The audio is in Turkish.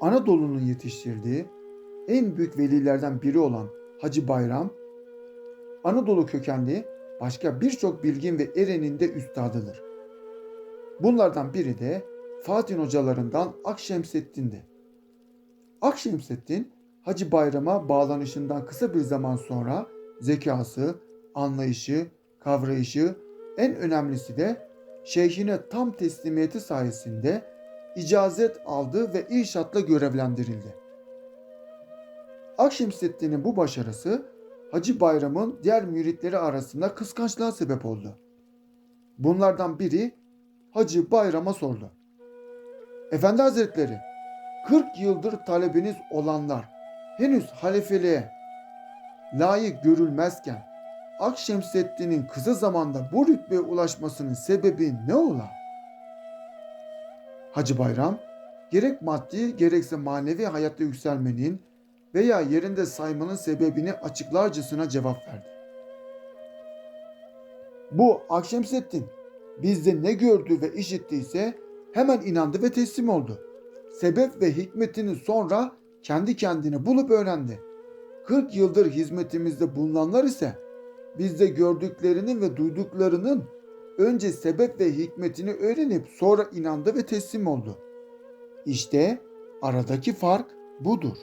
Anadolu'nun yetiştirdiği en büyük velilerden biri olan Hacı Bayram, Anadolu kökenli başka birçok bilgin ve erenin de üstadıdır. Bunlardan biri de Fatih hocalarından Akşemseddin'di. Akşemseddin, Hacı Bayram'a bağlanışından kısa bir zaman sonra zekası, anlayışı, kavrayışı, en önemlisi de şeyhine tam teslimiyeti sayesinde icazet aldı ve irşatla görevlendirildi. Akşemseddin'in bu başarısı Hacı Bayram'ın diğer müritleri arasında kıskançlığa sebep oldu. Bunlardan biri Hacı Bayram'a sordu. Efendi Hazretleri, 40 yıldır talebiniz olanlar henüz halifeliğe layık görülmezken Akşemseddin'in kısa zamanda bu rütbeye ulaşmasının sebebi ne ola? Hacı Bayram, gerek maddi gerekse manevi hayatta yükselmenin veya yerinde saymanın sebebini açıklarcasına cevap verdi. Bu Akşemseddin bizde ne gördü ve işittiyse hemen inandı ve teslim oldu. Sebep ve hikmetini sonra kendi kendine bulup öğrendi. 40 yıldır hizmetimizde bulunanlar ise bizde gördüklerinin ve duyduklarının önce sebep ve hikmetini öğrenip sonra inandı ve teslim oldu. İşte aradaki fark budur.